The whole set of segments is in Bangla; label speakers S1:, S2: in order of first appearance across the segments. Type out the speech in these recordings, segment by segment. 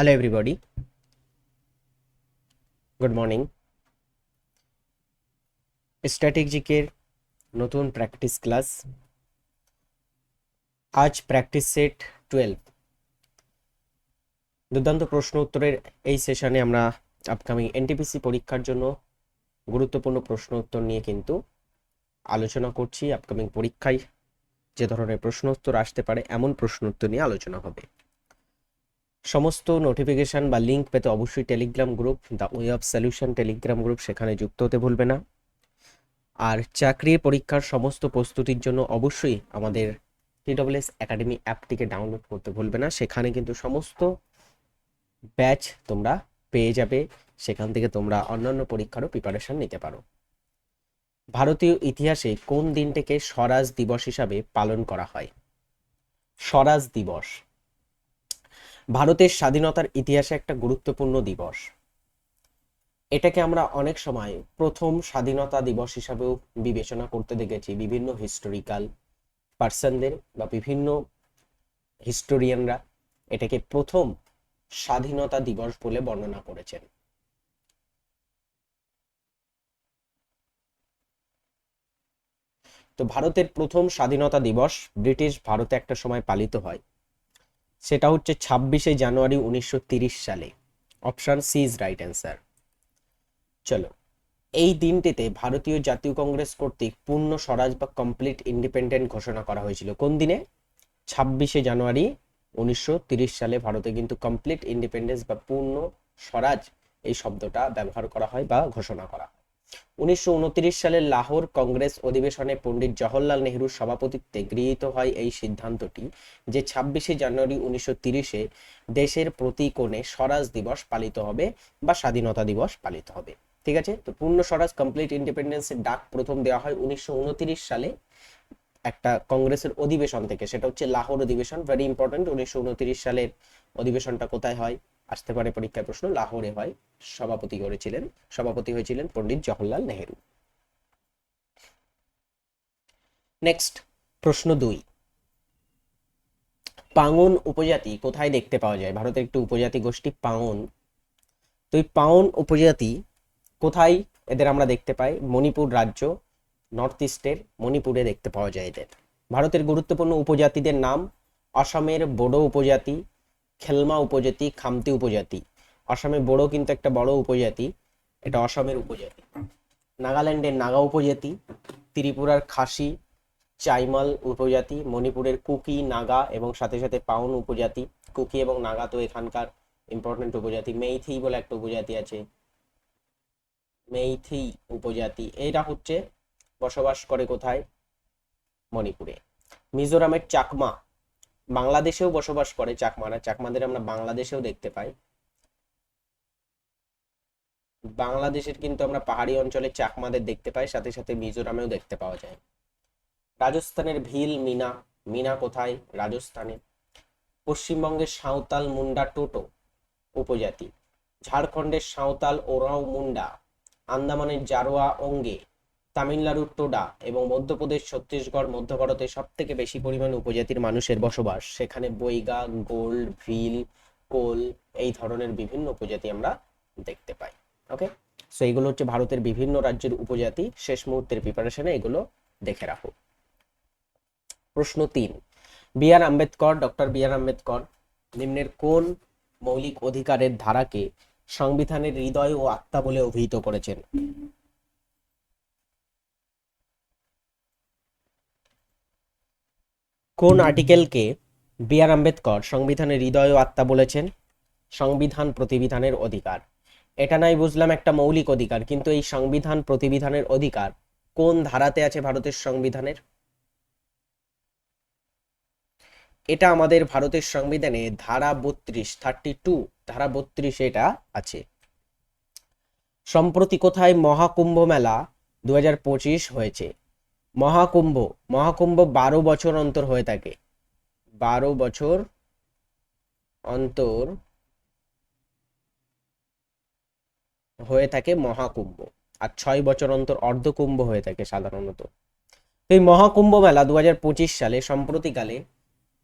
S1: Hello, everybody. গুড মর্নিং স্ট্র্যাটেজিকের নতুন প্র্যাকটিস ক্লাস আজ প্র্যাকটিস সেট টুয়েলভ দুর্দান্ত প্রশ্ন উত্তরের এই সেশনে আমরা আপকামিং এনটিপিসি পরীক্ষার জন্য গুরুত্বপূর্ণ প্রশ্ন উত্তর নিয়ে কিন্তু আলোচনা করছি। আপকামিং পরীক্ষায় যে ধরনের প্রশ্ন উত্তর আসতে পারে এমন প্রশ্ন উত্তর নিয়ে আলোচনা হবে। সমস্ত নোটিফিকেশান বা লিঙ্ক পেতে অবশ্যই Telegram group the way of solution Telegram group সেখানে যুক্ত হতে ভুলবে না। আর চাকরির পরীক্ষার সমস্ত প্রস্তুতির জন্য অবশ্যই আমাদের টিডব্লিউএস একাডেমি অ্যাপটিকে ডাউনলোড করতে ভুলবে না। সেখানে কিন্তু সমস্ত ব্যাচ তোমরা পেয়ে যাবে। সেখান থেকে তোমরা অন্যান্য পরীক্ষারও প্রিপারেশন নিতে পারো। ভারতীয় ইতিহাসে কোন দিনটিকে স্বরাজ দিবস হিসাবে পালন করা হয়? স্বরাজ দিবস। ভারতের স্বাধীনতার ইতিহাসে একটা গুরুত্বপূর্ণ দিবস। এটাকে আমরা অনেক সময় প্রথম স্বাধীনতা দিবস হিসাবেও বিবেচনা করতে দেখেছি। বিভিন্ন হিস্টোরিক্যাল পার্সনদের বা বিভিন্ন হিস্টোরিয়ানরা এটাকে প্রথম স্বাধীনতা দিবস বলে বর্ণনা করেছেন। তো ভারতের প্রথম স্বাধীনতা দিবস ব্রিটিশ ভারতে একটা সময় পালিত হয়। সেটা হচ্ছে ছাব্বিশে জানুয়ারি উনিশশো সালে। Option C is right answer. চলো, এই দিনটিতে ভারতীয় জাতীয় কংগ্রেস কর্তৃক পূর্ণ স্বরাজ বা কমপ্লিট ইন্ডিপেন্ডেন্ট ঘোষণা করা হয়েছিল। কোন দিনে? ছাব্বিশে জানুয়ারি উনিশশো সালে ভারতে কিন্তু কমপ্লিট ইন্ডিপেন্ডেন্স বা পূর্ণ স্বরাজ এই শব্দটা ব্যবহার করা হয় বা ঘোষণা করা হয়। উনিশশো সালের লাহোর কংগ্রেস অধিবেশনে পণ্ডিত জওহরলাল নেহরুর সভাপতিত্বে গৃহীত হয় এই সিদ্ধান্তটি যে ছাব্বিশে জানুয়ারি উনিশশো তিরিশে দেশের প্রতি কোণে স্বরাজ দিবস পালিত হবে বা স্বাধীনতা দিবস পালিত হবে। ঠিক আছে? তো পূর্ণ স্বরাজ কমপ্লিট ইন্ডিপেন্ডেন্সের ডাক প্রথম দেওয়া হয় উনিশশো উনত্রিশ সালে একটা কংগ্রেসের অধিবেশন থেকে। সেটা হচ্ছে লাহোর অধিবেশন। ভেরি ইম্পর্টেন্ট উনিশশো সালের অধিবেশনটা কোথায় হয়? আসতে পারে পরীক্ষায় প্রশ্ন, লাহোরে হয়। সভাপতি করেছিলেন, সভাপতি হয়েছিলেন পণ্ডিত জওহরলাল নেহেরু। নেক্সট প্রশ্ন দুই। পাঙন উপজাতি কোথায় দেখতে পাওয়া যায়? ভারতের একটি উপজাতি গোষ্ঠী পাঙন তো এই পাঙন উপজাতি কোথায়? এদের আমরা দেখতে পাই মণিপুর রাজ্য নর্থ ইস্টের মণিপুরে দেখতে পাওয়া যায় এদের। ভারতের গুরুত্বপূর্ণ উপজাতিদের নাম, অসমের বোডো উপজাতি খেলমা উপজাতি, খামতি উপজাতি। অসমে বড়ো কিন্তু একটা বড় উপজাতি, এটা অসমের উপজাতি। নাগাল্যান্ডের নাগা উপজাতি, ত্রিপুরার খাসি, চাইমাল উপজাতি, মণিপুরের কুকি, নাগা এবং সাথে সাথে পাউন উপজাতি। কুকি এবং নাগা তো এখানকার ইম্পর্টেন্ট উপজাতি। মেইথি বলে একটা উপজাতি আছে। মেইথি উপজাতি এরা হচ্ছে বসবাস করে কোথায়? মণিপুরে। মিজোরামের চাকমা বাংলাদেশেও বসবাস করে চাকমারা। চাকমাদের আমরা বাংলাদেশেও দেখতে পাই। বাংলাদেশের কিন্তু আমরা পাহাড়ি অঞ্চলে চাকমাদের দেখতে পাই, সাথে সাথে মিজোরামেও দেখতে পাওয়া যায়। রাজস্থানের ভিল, মিনা মিনা কোথায়? রাজস্থানে। পশ্চিমবঙ্গের সাঁওতাল মুন্ডা টোটো উপজাতি। ঝাড়খণ্ডের সাঁওতাল ওরাও মুন্ডা। আন্দামানের জারোয়া অঙ্গে তামিলনাড়ুর টোডা এবং মধ্যপ্রদেশ, ছত্তিশগড়, মধ্য ভারতে সব থেকে বেশি পরিমাণ উপজাতির মানুষের বসবাস। সেখানে বৈগা, গোল্ড, ভিল, কোল এই ধরনের বিভিন্ন উপজাতি আমরা দেখতে পাই ওকে সো এগুলো হচ্ছে ভারতের বিভিন্ন রাজ্যের উপজাতি। শেষ মুহূর্তের প্রিপারেশনে এগুলো দেখে রাখো। প্রশ্ন তিন, B R Ambedkar, doctor B R Ambedkar নিম্নের কোন মৌলিক অধিকারের ধারাকে সংবিধানের হৃদয় ও আত্মা বলে অভিহিত করেছেন? কোন আর্টিকেলকে বি আর আম্বেদকর সংবিধানের হৃদয় ও আত্মা বলেছেন? সংবিধান প্রতিবিধানের অধিকার। এটা নাই বুঝলাম একটা মৌলিক অধিকার, কিন্তু এই সংবিধান প্রতিবিধানের অধিকার কোন ধারাতে আছে ভারতের সংবিধানের? এটা আমাদের ভারতের সংবিধানে ধারা বত্রিশ থার্টি টু ধারা বত্রিশে এটা আছে। সম্প্রতি কোথায় মহাকুম্ভ মেলা দুই হাজার পঁচিশ হয়েছে? মহাকুম্ভ মহাকুম্ভ বারো বছর অন্তর হয়ে থাকে। বারো বছর অন্তর হয়ে থাকে মহাকুম্ভ আর ছয় বছর অন্তর অর্ধকুম্ভ হয়ে থাকে সাধারণত। এই মহাকুম্ভ মেলা দু পঁচিশ সালে সম্প্রতিকালে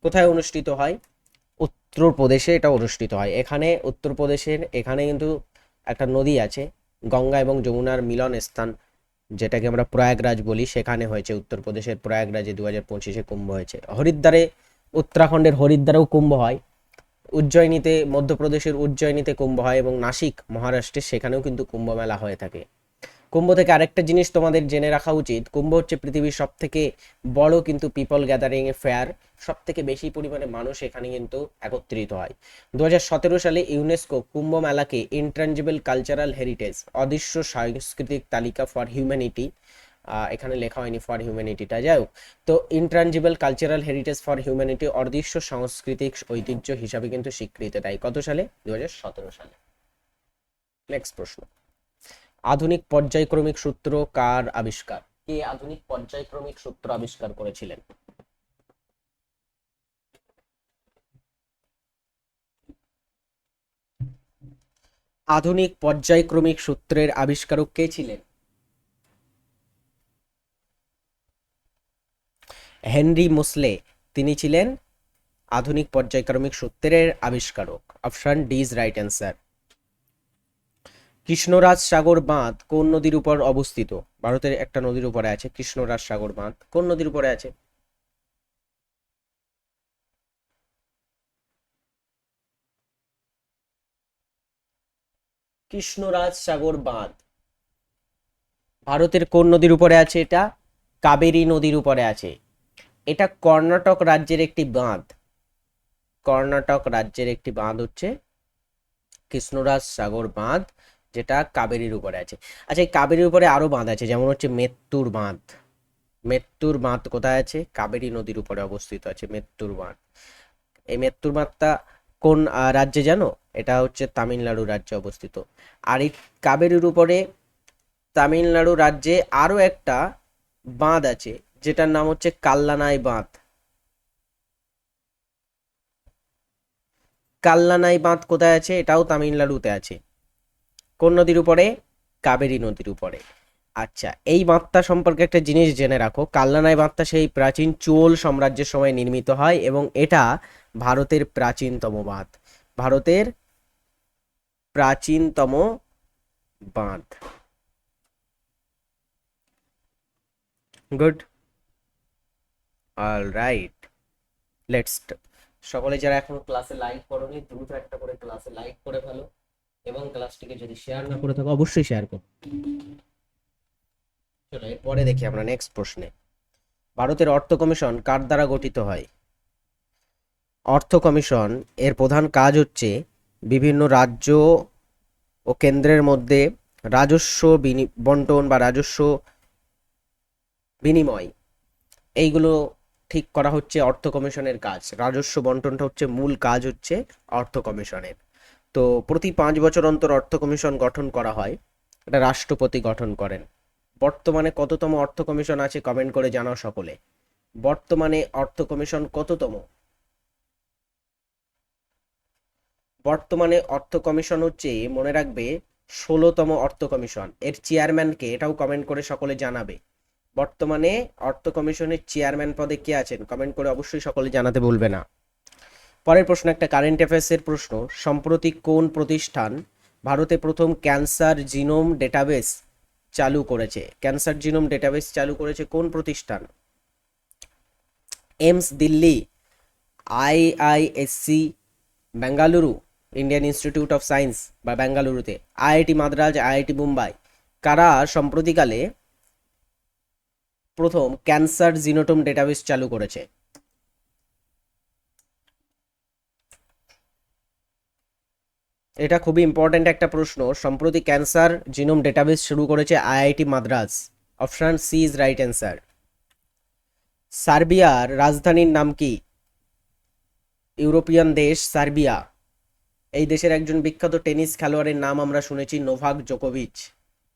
S1: কোথায় অনুষ্ঠিত হয়? উত্তরপ্রদেশে এটা অনুষ্ঠিত হয়। এখানে উত্তরপ্রদেশের, এখানে কিন্তু একটা নদী আছে, গঙ্গা এবং যমুনার মিলন স্থান। যেটাকে আমরা প্রয়াগরাজ বলি, সেখানে হয়েছে উত্তরপ্রদেশের প্রয়াগরাজে দু হাজার পঁচিশে কুম্ভ হয়েছে। হরিদ্বারে, উত্তরাখণ্ডের হরিদ্বারেও কুম্ভ হয়। উজ্জয়িনীতে, মধ্যপ্রদেশের উজ্জয়িনীতে কুম্ভ হয় এবং নাসিক মহারাষ্ট্রে সেখানেও কিন্তু কুম্ভ মেলা হয়ে থাকে। কুম্ভ থেকে আরেকটা জিনিস তোমাদের জেনে রাখা উচিত। কুম্ভ হচ্ছে পৃথিবীর সব থেকে বড় কিন্তু পিপল গ্যাদারিং এ ফেয়ার সব থেকে বেশি পরিমাণে মানুষ এখানে কিন্তু একত্রিত হয়। দু হাজার সতেরো সালে ইউনেস্কো কুম্ভ মেলাকে ইন্ট্রাঞ্জিবল কালচারাল হেরিটেজ অদৃশ্য সাংস্কৃতিক তালিকা ফর হিউম্যানিটি এখানে লেখা হয়নি ফর হিউম্যানিটিটা যাই হোক। তো intangible cultural heritage for humanity অদৃশ্য সাংস্কৃতিক ঐতিহ্য হিসাবে কিন্তু স্বীকৃতি দেয়। কত সালে? দু হাজার সতেরো সালে। নেক্সট প্রশ্ন। আধুনিক পর্যায়ক্রমিক সূত্র কার আবিষ্কার। কে আধুনিক পর্যায়ক্রমিক সূত্র আবিষ্কার করেছিলেন? আধুনিক পর্যায়ক্রমিক সূত্রের আবিষ্কারক কে ছিলেন? Henry Moseley. তিনি ছিলেন আধুনিক পর্যায়ক্রমিক সূত্রের আবিষ্কারক। Option D is right answer. Krishnaraja Sagar বাঁধ কোন নদীর উপর অবস্থিত? ভারতের একটা নদীর উপরে আছে কৃষ্ণরাজ সাগর বাঁধ। কোন নদীর উপরে আছে? কৃষ্ণরাজ সাগর বাঁধ। ভারতের কোন নদীর উপরে আছে এটা? কাবেরী নদীর উপরে আছে। এটা কর্ণাটক রাজ্যের একটি বাঁধ। কর্ণাটক রাজ্যের একটি বাঁধ হচ্ছে কৃষ্ণরাজ সাগর বাঁধ। যেটা কাবেরীর উপরে আছে। আচ্ছা এই কাবেরীর উপরে আরও বাঁধ আছে, যেমন হচ্ছে মেত্তুর বাঁধ। মেত্তুর বাঁধ কোথায় আছে? কাবেরী নদীর উপরে অবস্থিত আছে মেত্তুর বাঁধ। এই মেত্তুর বাঁধটা কোন রাজ্যে জানো? এটা হচ্ছে তামিলনাড়ু রাজ্যে অবস্থিত। আর এই কাবেরীর উপরে তামিলনাড়ু রাজ্যে আরও একটা বাঁধ আছে, যেটার নাম হচ্ছে কাল্লানাই বাঁধ। কাল্লানাই বাঁধ কোথায় আছে? এটাও তামিলনাড়ুতে আছে। কোন নদীর উপরে? কাবেরী নদীর উপরে। আচ্ছা এই বাঁধটা সম্পর্কে একটা জিনিস জেনে রাখো। কাল্লানাই বাঁধটা সেই প্রাচীন চোল সাম্রাজ্যের সময় নির্মিত হয় এবং এটা ভারতের প্রাচীনতম বাঁধ। ভারতের প্রাচীনতম বাঁধ। গুড। অল রাইট লেটস সকলে যারা এখন ক্লাসে লাইক করোনি, দ্রুত একটা করে ক্লাসে লাইক করে ফেলো। এবং ক্লাসটিকে যদি শেয়ার না করে থাকো, অবশ্যই শেয়ার করো। চলো, এরপরে দেখি আমরা নেক্সট প্রশ্নে। ভারতের অর্থ কমিশন কার দ্বারা গঠিত হয়? অর্থ কমিশন এর প্রধান কাজ হচ্ছে বিভিন্ন রাজ্য ও কেন্দ্রের মধ্যে রাজস্ব বিনি- বন্টন বা রাজস্ব বিনিময়। এইগুলো ঠিক করা হচ্ছে অর্থ কমিশনের কাজ। রাজস্ব বন্টনটা হচ্ছে মূল কাজ হচ্ছে অর্থ কমিশনের। তো প্রতি পাঁচ বছর অন্তর অর্থ কমিশন গঠন করা হয়, এটা রাষ্ট্রপতি গঠন করেন। বর্তমানে কততম অর্থ কমিশন আছে কমেন্ট করে জানাও সকলে। বর্তমানে অর্থ কমিশন কততম? বর্তমানে অর্থ কমিশন হচ্ছে, মনে রাখবে, ষোলোতম অর্থ কমিশন। এর চেয়ারম্যানকে এটাও কমেন্ট করে সকলে জানাবে। বর্তমানে অর্থ কমিশনের চেয়ারম্যান পদে কে আছেন? কমেন্ট করে অবশ্যই সকলে জানাতে বলবে না। পরের প্রশ্ন, একটা কারেন্ট অ্যাফেয়ার্সের প্রশ্ন, সম্প্রতি কোন প্রতিষ্ঠান ভারতে প্রথম ক্যান্সার জিনোম ডেটাবেস চালু করেছে? ক্যান্সার জিনোম ডেটাবেস চালু করেছে কোন প্রতিষ্ঠান? AIIMS, Delhi, IISc, Bengaluru, Indian Institute of Science বা বেঙ্গালুরুতে, আইআইটি মাদ্রাজ, আইআইটি মুম্বাই, কারা সম্প্রতিকালে প্রথম ক্যান্সার জিনোটোম ডেটাবেস চালু করেছে? এটা খুবই ইম্পর্ট্যান্ট একটা প্রশ্ন। সম্প্রতি ক্যান্সার জিনোম ডেটাবেস শুরু করেছে IIT Madras. Option C is right answer সার্বিয়ার রাজধানীর নাম কি? ইউরোপিয়ান দেশ সার্বিয়া। এই দেশের একজন বিখ্যাত টেনিস খেলোয়াড়ের নাম আমরা শুনেছি নোভাক জোকোভিচ।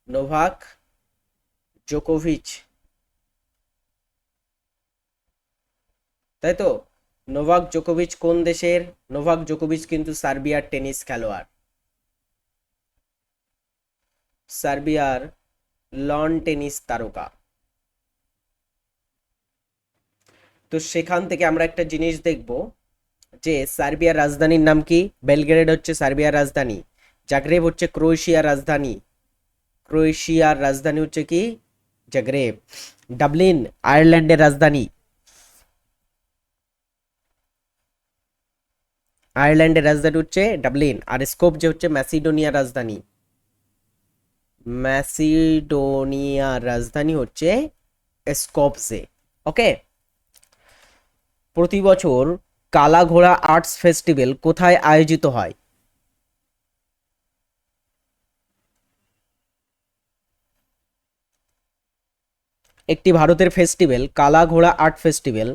S1: নোভাক জোকোভিচ। তাই তো? নোভাক জোকোভিচ কোন দেশের? নোভাক জোকোভিচ কিন্তু সার্বিয়ার টেনিস খেলোয়াড়। সার্বিয়ার লন টেনিস তারকা। তো সেখান থেকে আমরা একটা জিনিস দেখব যে সার্বিয়ার রাজধানীর নাম কি? বেলগ্রেড হচ্ছে সার্বিয়ার রাজধানী, জাগ্রেব হচ্ছে ক্রোয়েশিয়ার রাজধানী। ক্রোয়েশিয়ার রাজধানী হচ্ছে কি? জাগ্রেব। ডাবলিন, আয়ারল্যান্ডের রাজধানী। আয়ারল্যান্ডের রাজধানী হচ্ছে ডাবলিন, আর স্কোপ যে হচ্ছে ম্যাসিডোনিয়ার রাজধানী। ম্যাসিডোনিয়ার রাজধানী হচ্ছে স্কোপসে, ওকে? প্রতি বছর কালা ঘোড়া আর্টস ফেস্টিভ্যাল কোথায় আয়োজিত হয়? একটি ভারতের ফেস্টিভ্যাল কালা ঘোড়া আর্ট ফেস্টিভ্যাল।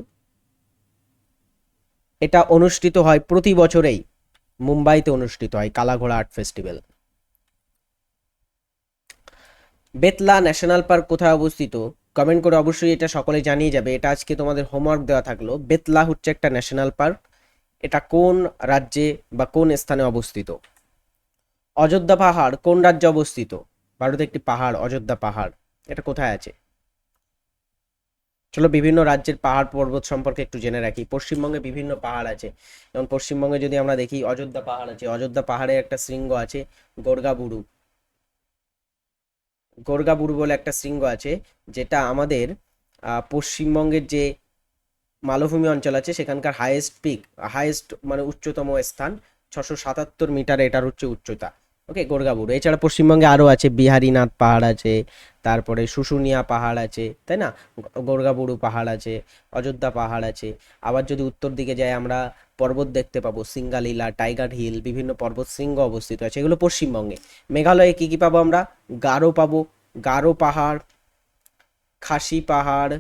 S1: এটা অনুষ্ঠিত হয় প্রতি বছরেই। মুম্বাইতে অনুষ্ঠিত হয় Kalaghoda art festival. Betla national park কোথায় অবস্থিত? কমেন্ট করে অবশ্যই এটা সকলে জানিয়ে যাবে। এটা আজকে তোমাদের হোমওয়ার্ক দেওয়া থাকল। বেতলা হচ্ছে একটা ন্যাশনাল পার্ক। এটা কোন রাজ্যে বা কোন স্থানে অবস্থিত? অযোধ্যা পাহাড় কোন রাজ্যে অবস্থিত? ভারতে একটি পাহাড়, অযোধ্যা পাহাড়। এটা কোথায় আছে? চলো বিভিন্ন রাজ্যের পাহাড় পর্বত সম্পর্কে একটু জেনে রাখি। পশ্চিমবঙ্গে বিভিন্ন পাহাড় আছে। যেমন পশ্চিমবঙ্গে যদি আমরা দেখি, অযোধ্যা পাহাড় আছে। অযোধ্যা পাহাড়ে একটা শৃঙ্গ আছে, গোর্গাবুরু। গোর্গাবুরু বলে একটা শৃঙ্গ আছে, যেটা আমাদের পশ্চিমবঙ্গের যে মালভূমি অঞ্চল আছে, সেখানকার হাইয়েস্ট পিক হাইয়েস্ট মানে উচ্চতম স্থান, ছশো সাতাত্তর মিটার এটার হচ্ছে উচ্চতা। ওকে, গোর্গাবুরু। এছাড়া পশ্চিমবঙ্গে আরও আছে, বিহারীনাথ পাহাড় আছে, তারপরে শুশুনিয়া পাহাড় আছে, তাই না? গোর্গাবুরু পাহাড় আছে, অযোধ্যা পাহাড় আছে। আবার যদি উত্তর দিকে যাই, আমরা পর্বত দেখতে পাবো, সিঙ্গালীলা, টাইগার হিল, বিভিন্ন পর্বত শৃঙ্গ অবস্থিত আছে, এগুলো পশ্চিমবঙ্গে। মেঘালয়ে কি কি পাবো আমরা? গারো পাবো, গারো পাহাড়, খাসি পাহাড়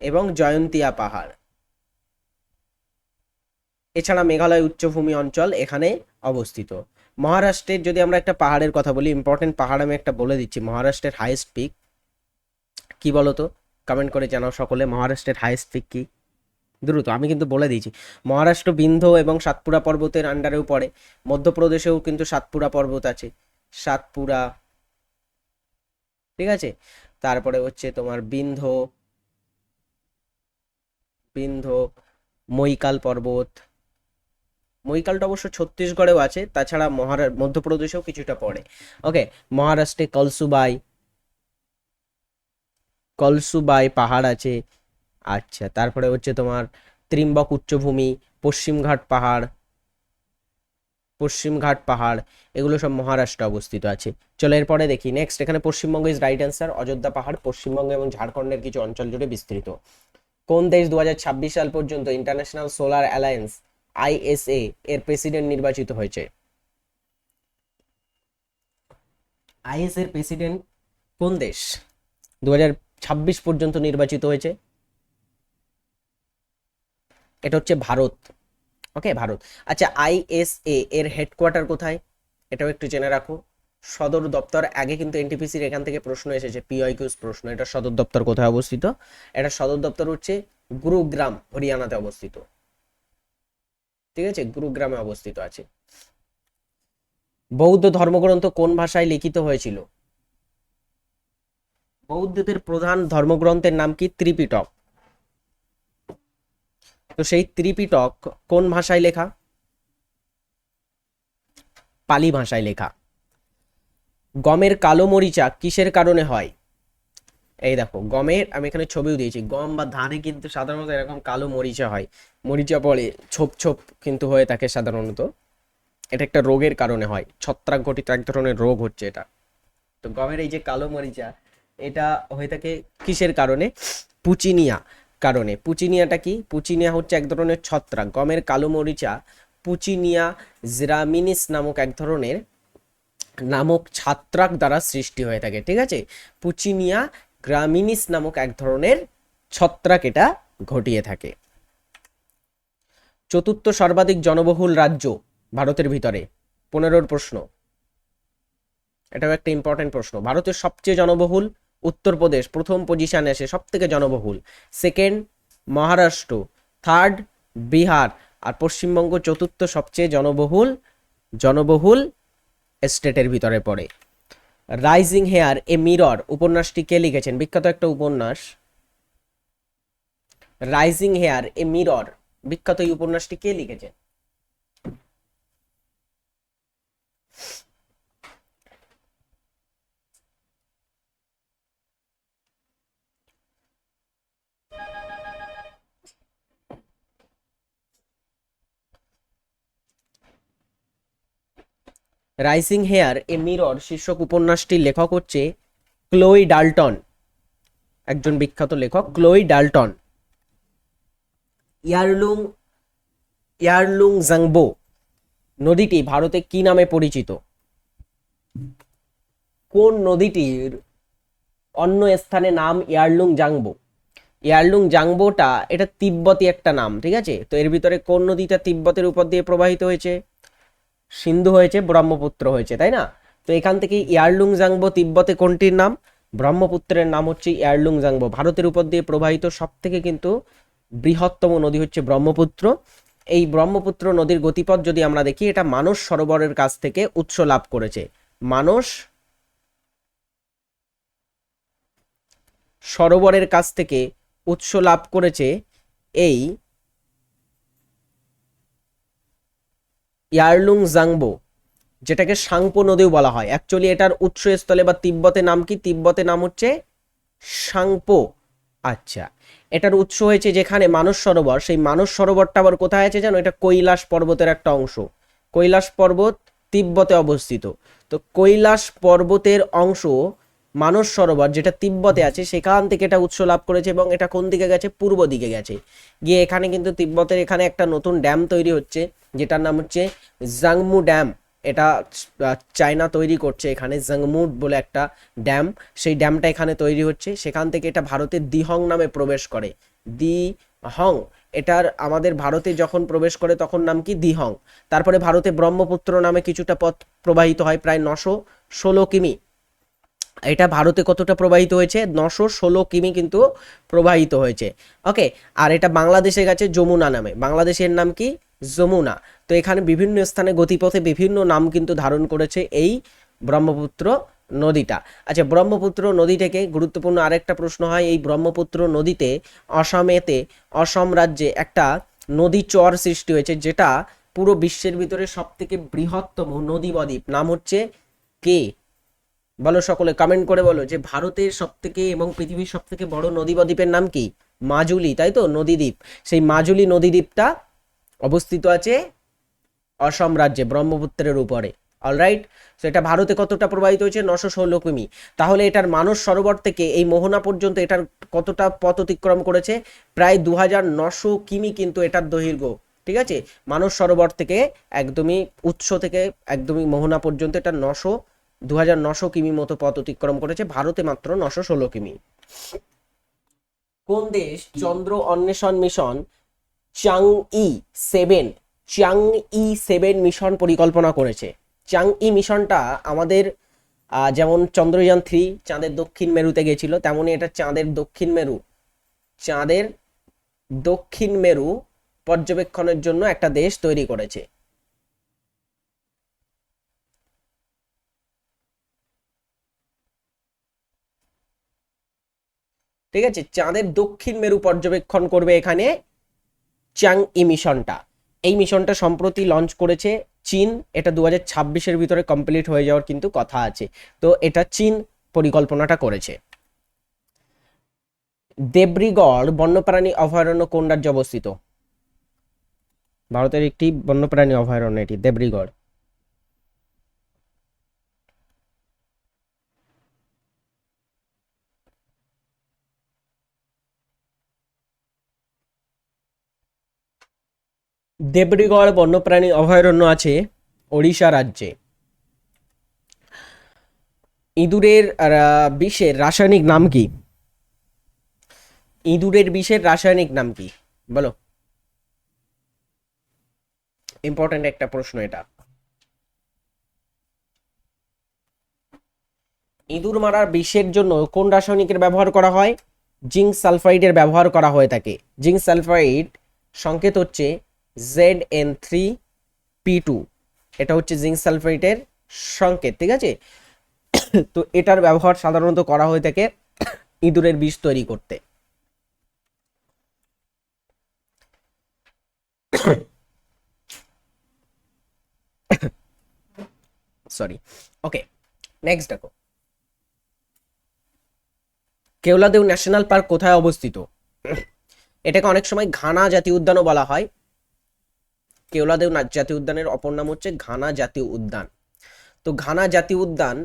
S1: এবং জয়ন্তিয়া পাহাড়। এছাড়া মেঘালয় উচ্চভূমি অঞ্চল এখানে অবস্থিত। মহারাষ্ট্রের যদি আমরা একটা পাহাড়ের কথা বলি ইম্পর্টেন্ট পাহাড় আমি একটা বলে দিচ্ছি, মহারাষ্ট্রের হাইয়েস্ট পিক কি বলতো? কমেন্ট করে জানাও সকলে, মহারাষ্ট্রের হাইয়েস্ট পিক কি? দ্রুত, আমি কিন্তু বলে দিয়েছি। মহারাষ্ট্র, বিন্ধ্য এবং সাতপুরা পর্বতের আন্ডারেও পড়ে, মধ্যপ্রদেশেও কিন্তু সাতপুরা পর্বত আছে। সাতপুরা, ঠিক আছে? তারপরে হচ্ছে তোমার বিন্ধ্য বিন্ধ্য, মৈকাল পর্বত মৈকালটা অবশ্য ছত্তিশগড়েও আছে, তাছাড়া মহারা, মধ্যপ্রদেশেও কিছুটা পড়ে। ওকে মহারাষ্ট্রে কলসুবাই কলসুবাই পাহাড় আছে আচ্ছা তারপরে হচ্ছে তোমার ত্রিম্বক উচ্চভূমি, পশ্চিমঘাট পাহাড় পশ্চিমঘাট পাহাড়, এগুলো সব মহারাষ্ট্রে অবস্থিত আছে। চলো এরপরে দেখি নেক্সট এখানে Paschimbanga is right answer Ayodhya পাহাড়, পশ্চিমবঙ্গ এবং ঝাড়খণ্ডের কিছু অঞ্চল জুড়ে বিস্তৃত। কোন দেশ দু হাজার ছাব্বিশ সাল পর্যন্ত ইন্টারন্যাশনাল সোলার অ্যালায়েন্স আইএসএ এর প্রেসিডেন্ট নির্বাচিত হয়েছে। আইএস এর প্রেসিডেন্ট কোন দেশ? দু হাজার ছাব্বিশ পর্যন্ত নির্বাচিত হয়েছে। এটা হচ্ছে ভারত। ওকে, ভারত। আচ্ছা আইএসএ এর হেডকোয়ার্টার কোথায়? এটাও একটু জেনে রাখো। সদর দপ্তর, আগে কিন্তু এনটিপিসির এখান থেকে প্রশ্ন এসেছে পিআইকিউস প্রশ্ন। এটা সদর দপ্তর কোথায় অবস্থিত? এটা সদর দপ্তর হচ্ছে গুরুগ্রাম, হরিয়ানাতে অবস্থিত। ঠিক আছে? গুরুগ্রামে অবস্থিত আছে। বৌদ্ধ ধর্মগ্রন্থ কোন ভাষায় লিখিত হয়েছিল? বৌদ্ধদের প্রধান ধর্মগ্রন্থের নাম কি? ত্রিপিটক। তো সেই ত্রিপিটক কোন ভাষায় লেখা? পালি ভাষায় লেখা। গমের কালো মরিচা কিসের কারণে হয়? এই দেখো, গমের আমি এখানে ছবিও দিয়েছি। গম বা ধানে কিন্তু সাধারণত এরকম কালো মরিচা হয়। মরিচা পড়ে, ছোপ ছোপ কিন্তু হয়ে থাকে সাধারণত। এটা একটা রোগের কারণে হয়। ছত্রাক ঘটিত এক ধরনের রোগ হচ্ছে এটা। তো গমের এই যে কালো মরিচা, এটা হয়ে থাকে কিসের কারণে? পুচিনিয়া কারণে। পুচিনিয়াটা কি? পুচিনিয়া হচ্ছে এক ধরনের ছত্রাক। গমের কালো মরিচা পুচিনিয়া জিরামিনিস নামক এক ধরনের নামক ছত্রাক দ্বারা সৃষ্টি হয়ে থাকে, ঠিক আছে? পুচিনিয়া গ্রামিনিস নামক এক ধরনের ছত্রাক এটা ঘটিয়ে থাকে। চতুর্থ সর্বাধিক জনবহুল রাজ্য ভারতের ভিতরে, পনেরোর প্রশ্ন। এটাও একটা ইম্পর্টেন্ট প্রশ্ন। ভারতের সবচেয়ে জনবহুল উত্তরপ্রদেশ, প্রথম পজিশনে আসে সব থেকে জনবহুল। Second Maharashtra third Bihar. আর পশ্চিমবঙ্গ চতুর্থ সবচেয়ে জনবহুল জনবহুল স্টেটের ভিতরে পড়ে। রাইজিং হেয়ার এ মিরর উপন্যাসটি কে লিখেছেন? বিখ্যাত একটা উপন্যাস। রাইজিং হেয়ার এ মিরর বিখ্যাত এই উপন্যাসটি কে লিখেছেন? রাইসিং হেয়ার এ মিরর শীর্ষক উপন্যাসটির লেখক হচ্ছে ক্লোই ডাল্টন একজন বিখ্যাত লেখক Chloe Dalton Yarlung Yarlung Zangbo নদীটি ভারতে কি নামে পরিচিত? কোন নদীটির অন্য স্থানে নাম ইয়ারলুং জাংবো? ইয়ারলুং জাংবোটা এটা তিব্বতী একটা নাম, ঠিক আছে? তো এর ভিতরে কোন নদীটা তিব্বতের উপর দিয়ে প্রবাহিত হয়েছে? সিন্ধু হয়েছে, ব্রহ্মপুত্র হয়েছে, তাই না? তো এখান থেকে ইয়ারলুং জাংবো তিব্বতে কোনটির নাম? ব্রহ্মপুত্রের নাম হচ্ছে ইয়ারলুং জাংবো ভারতের উপর দিয়ে প্রবাহিত সব থেকে কিন্তু বৃহত্তম নদী হচ্ছে ব্রহ্মপুত্র। এই ব্রহ্মপুত্র নদীর গতিপথ যদি আমরা দেখি, এটা মানস সরোবরের কাছ থেকে উৎস লাভ করেছে। মানস সরোবরের কাছ থেকে উৎস লাভ করেছে এই ইয়ারলুং জাংবো, যেটাকে সাংপো নদীও বলা হয়। অ্যাকচুয়ালি এটার উৎসস্থলে বা তিব্বতে নাম কি? তিব্বতে নাম হচ্ছে সাংপো। আচ্ছা এটার উৎস হয়েছে যেখানে মানস সরোবর। সেই মানস সরোবরটা আবার কোথায় আছে জানো? এটা কৈলাস পর্বতের একটা অংশ। কৈলাস পর্বত তিব্বতে অবস্থিত। তো কৈলাস পর্বতের অংশ মানস সরোবর, যেটা তিব্বতে আছে, সেখান থেকে এটা উৎস লাভ করেছে এবং এটা কোন দিকে গেছে? পূর্ব দিকে গেছে। গিয়ে এখানে কিন্তু তিব্বতের এখানে একটা নতুন ড্যাম তৈরি হচ্ছে, যেটার নাম হচ্ছে জাংমু ড্যাম। এটা চায়না তৈরি করছে এখানে জাংমুড বলে একটা ড্যাম। সেই ড্যামটা এখানে তৈরি হচ্ছে। সেখান থেকে এটা ভারতের দিহং নামে প্রবেশ করে। দি হং এটার আমাদের ভারতে যখন প্রবেশ করে তখন নাম কি? দিহং। তারপরে ভারতে ব্রহ্মপুত্র নামে কিছুটা পথ প্রবাহিত হয়, প্রায় নশো ষোলো কিমি। এটা ভারতে কতটা প্রবাহিত হয়েছে? নশো ষোলো কিমি কিন্তু প্রবাহিত হয়েছে। ওকে, আর এটা বাংলাদেশে গেছে যমুনা নামে। বাংলাদেশের নাম কি? যমুনা। তো এখানে বিভিন্ন স্থানে গতিপথে বিভিন্ন নাম কিন্তু ধারণ করেছে এই ব্রহ্মপুত্র নদীটা। আচ্ছা ব্রহ্মপুত্র নদী থেকে গুরুত্বপূর্ণ আরেকটা প্রশ্ন হয়, এই ব্রহ্মপুত্র নদীতে অসমেতে, অসম রাজ্যে একটা নদী চর সৃষ্টি হয়েছে, যেটা পুরো বিশ্বের ভিতরে সব থেকে বৃহত্তম নদী বদ্বীপ। নাম হচ্ছে কে? বলো সকলে কমেন্ট করে বলো যে ভারতের সব থেকে এবং পৃথিবীর সব থেকে বড় নদী বা দ্বীপের নাম কি? মাজুলি, তাই তো? নদীদ্বীপ। সেই মাজুলি নদীদ্বীপটা অবস্থিত আছে অসম রাজ্যে, ব্রহ্মপুত্রের উপরে। অলরাইট তো এটা ভারতে কতটা প্রবাহিত হয়েছে? নশো ষোলো কিমি। তাহলে এটার মানস সরোবর থেকে এই মোহনা পর্যন্ত এটার কতটা পথ অতিক্রম করেছে? প্রায় দু হাজার নশো কিমি কিন্তু এটার দৈর্ঘ্য, ঠিক আছে? মানস সরোবর থেকে একদমই উৎস থেকে একদমই মোহনা পর্যন্ত এটা নশো দু হাজার নশো কিমি মতো পথ অতিক্রম করেছে ভারতে মাত্র নশো ষোলো কিমি। কোন দেশ? চন্দ্র অন্বেষণ mission Chang'e seven Chang'e seven mission পরিকল্পনা করেছে। চাং ই মিশনটা আমাদের যেমন চন্দ্রযান থ্রি চাঁদের দক্ষিণ মেরুতে গেছিল তেমনই এটা চাঁদের দক্ষিণ মেরু। চাঁদের দক্ষিণ মেরু পর্যবেক্ষণের জন্য একটা দেশ তৈরি করেছে। ঠিক আছে? চাঁদের দক্ষিণ মেরু পর্যবেক্ষণ করবে এখানে চাং ই মিশনটা। এই মিশনটা সম্প্রতি লঞ্চ করেছে চীন। এটা দু হাজার ভিতরে কমপ্লিট হয়ে যাওয়ার কিন্তু কথা আছে। তো এটা চীন পরিকল্পনাটা করেছে। দেব্রিগড় বন্যপ্রাণী অভয়ারণ্য কোন রাজ্যে অবস্থিত? ভারতের একটি বন্যপ্রাণী অভয়ারণ্য এটি, দেবরিগড়। দেবরিগড় বন্যপ্রাণী অভয়ারণ্য আছে ওড়িশা রাজ্যে। ইঁদুরের বিষের রাসায়নিক নাম কি? ইঁদুরের বিষের রাসায়নিক নাম কি? বলো। ইম্পর্টেন্ট একটা প্রশ্ন এটা। ইঁদুর মারার বিষের জন্য কোন রাসায়নিকের ব্যবহার করা হয়? জিঙ্ক সালফাইডের ব্যবহার করা হয়ে থাকে। জিঙ্ক সালফাইড সংকেত হচ্ছে Z N three P two এটা হচ্ছে জিঙ্ক সালফেটের সংকেত, ঠিক আছে? তো এটার ব্যবহার সাধারণত করা হয়ে থাকে ইঁদুরের বিষ তৈরি করতে। সরি ওকে নেক্সট দেখো। কেওলাদেও ন্যাশনাল পার্ক কোথায় অবস্থিত? এটাকে অনেক সময় ঘানা জাতীয় উদ্যানও বলা হয়। কেওলাদেও জাতীয় উদ্যানের অপর নাম হচ্ছে ঘানা জাতীয় উদ্যান। তো ঘানা জাতীয় উদ্যান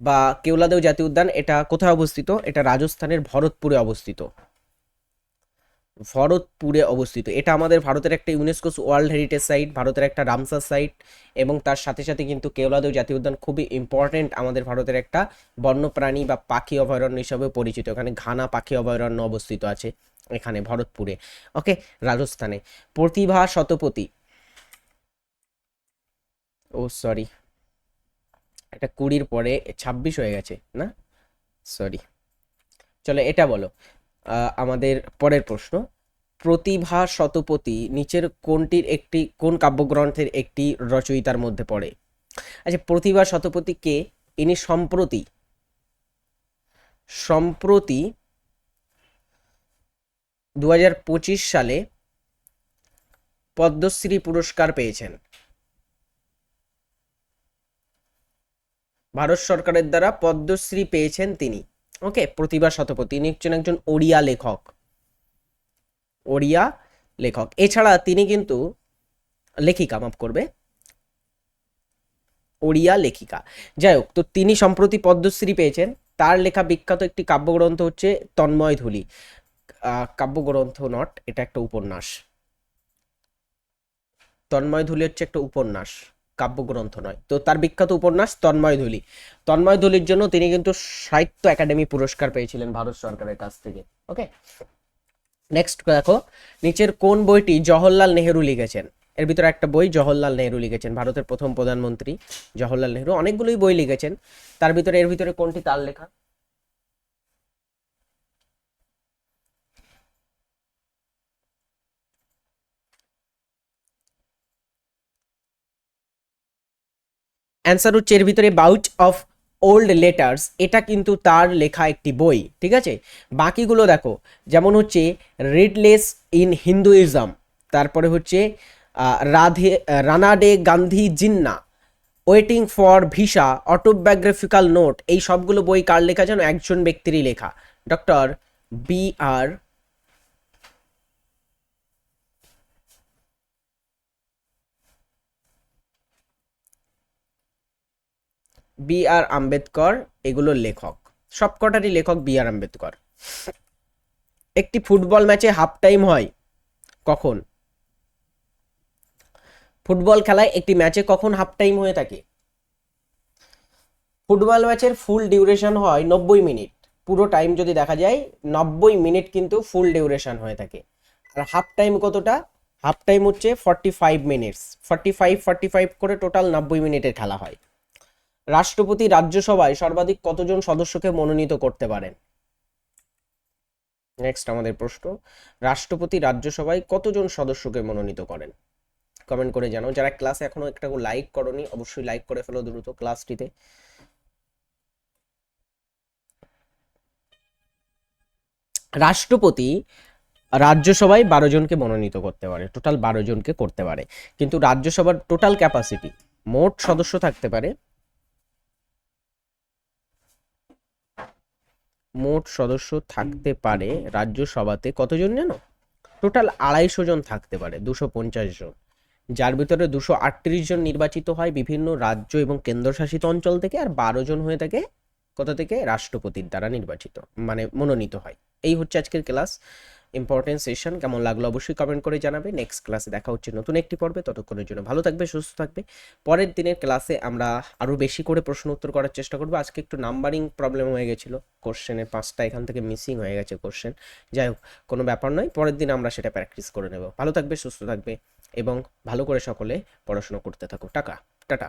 S1: বা কেওলাদেও জাতীয় উদ্যান, এটা কোথায় অবস্থিত? এটা রাজস্থানের ভরতপুরে অবস্থিত। ভরতপুরে অবস্থিত। এটা আমাদের ভারতের একটা ইউনেস্কো ওয়ার্ল্ড হেরিটেজ সাইট, ভারতের একটা রামসার সাইট, এবং তার সাথে সাথে কিন্তু কেওলাদেও জাতীয় উদ্যান খুবই ইম্পর্টেন্ট আমাদের ভারতের একটা বন্যপ্রাণী বা পাখি অভয়ারণ্য হিসাবে পরিচিত। এখানে ঘানা পাখি অভয়ারণ্য অবস্থিত আছে এখানে ভরতপুরে। ওকে, রাজস্থানে। প্রতিভা শতপথী। ও সরি এটা কুড়ির পরে ছাব্বিশ হয়ে গেছে, না? সরি চলো, এটা বলো। আমাদের পরের প্রশ্ন। প্রতিভা শতপথী নিচের কোনটির একটি, কোন কাব্যগ্রন্থের একটি রচয়িতার মধ্যে পড়ে? আচ্ছা প্রতিভা শতপথী কে? ইনি সম্প্রতি সম্প্রতি দু হাজার পঁচিশ সালে পদ্মশ্রী পুরস্কার পেয়েছেন। ভারত সরকারের দ্বারা পদ্মশ্রী পেয়েছেন তিনি। ওকে, প্রতিভা শতপথী। তিনি হচ্ছেন একজন ওড়িয়া লেখক। ওড়িয়া লেখক। এছাড়া তিনি কিন্তু লেখিকা, মাফ করবে। ওড়িয়া লেখিকা। যাই হোক, তো তিনি সম্প্রতি পদ্মশ্রী পেয়েছেন। তার লেখা বিখ্যাত একটি কাব্যগ্রন্থ হচ্ছে তন্ময় ধুলি। কাব্যগ্রন্থ নট, এটা একটা উপন্যাস। তন্ময় ধুলি হচ্ছে একটা উপন্যাস। কাব্যগ্রন্থ নয়। তো তার বিখ্যাত উপন্যাস তন্ময় ধুলি। তন্ময় ধুলির জন্য তিনি কিন্তু সাহিত্য একাডেমি পুরস্কার পেয়েছিলেন ভারত সরকারের কাছ থেকে। ওকে? নেক্সট দেখো, নিচের কোন বইটি জওহরলাল নেহেরু লিখেছেন? এর ভিতরে একটা বই জওহরলাল নেহেরু লিখেছেন, ভারতের প্রথম প্রধানমন্ত্রী জওহরলাল নেহরু। অনেকগুলোই বই লিখেছেন। তার ভিতরে, এর ভিতরে কোনটি তার লেখা? অ্যান্সার হচ্ছে এর ভিতরে বাউচ অফ ওল্ড লেটার্স এটা কিন্তু তার লেখা একটি বই, ঠিক আছে? বাকিগুলো দেখো, যেমন হচ্ছে রিডলেস ইন হিন্দুইজম, তারপরে হচ্ছে Radhe Ranade Gandhi Jinnah, waiting for visa autobiographical note, এই সবগুলো বই কার লেখা যেন একজন ব্যক্তিরই লেখা? Doctor B R B R Ambedkar এগুলোর লেখক। সবকটারই লেখক বি আর আম্বেদকর। একটি ফুটবল ম্যাচে হাফ টাইম হয়, কখন? ফুটবল খেলায় একটি ম্যাচে কখন হাফ টাইম হয়ে থাকে? ফুটবল ম্যাচের ফুল ডিউরেশন হয় নব্বই মিনিট। পুরো টাইম যদি দেখা যায়, নব্বই মিনিট কিন্তু ফুল ডিউরেশন হয়ে থাকে। আর হাফ টাইম কতটা? হাফ টাইম হচ্ছে forty five minutes forty five forty five করে টোটাল নব্বই মিনিটের খেলা হয়। রাষ্ট্রপতি রাজ্যসভায় সর্বাধিক কতজন সদস্যকে মনোনীত করতে পারেন? নেক্সট আমাদের প্রশ্ন, রাষ্ট্রপতি রাজ্যসভায় কতজন সদস্যকে মনোনীত করেন? কমেন্ট করে জানাও। যারা ক্লাসে এখনও একটা লাইক করনি, অবশ্যই লাইক করে ফেলো দ্রুত ক্লাসটিতে রাষ্ট্রপতি রাজ্যসভায় বারো জনকে মনোনীত করতে পারে টোটাল বারো জনকে করতে পারে। কিন্তু রাজ্যসভার টোটাল ক্যাপাসিটি মোট সদস্য থাকতে পারে মোট সদস্য থাকতে পারে রাজ্যসভাতে কতজন জানো? টোটাল আড়াইশো জন থাকতে পারে, দুশো পঞ্চাশ জন। যার ভিতরে দুশো আটত্রিশ জন নির্বাচিত হয় বিভিন্ন রাজ্য এবং কেন্দ্রশাসিত অঞ্চল থেকে আর বারো জন হয়ে থাকে কোথা থেকে? রাষ্ট্রপতির দ্বারা নির্বাচিত মানে মনোনীত হয়। এই হচ্ছে আজকের ক্লাস। ইম্পর্টেন্ট সেশন কেমন লাগল অবশ্যই কমেন্ট করে জানাবে। নেক্সট ক্লাসে দেখা হচ্ছে নতুন একটি পর্বে, ততক্ষণের জন্য ভালো থাকবে, সুস্থ থাকবে। পরের দিনের ক্লাসে আমরা আরও বেশি করে প্রশ্ন উত্তর করার চেষ্টা করব। আজকে একটু নাম্বারিং প্রবলেম হয়ে গেছিল। কোশ্চেনের পাঁচটা এখান থেকে মিসিং হয়ে গেছে কোশ্চেন যাই হোক, কোনো ব্যাপার নয়, পরের দিন আমরা সেটা প্র্যাকটিস করে নেব। ভালো থাকবে, সুস্থ থাকবে এবং ভালো করে সকলে পড়াশোনা করতে থাকো। টাকা, টাটা।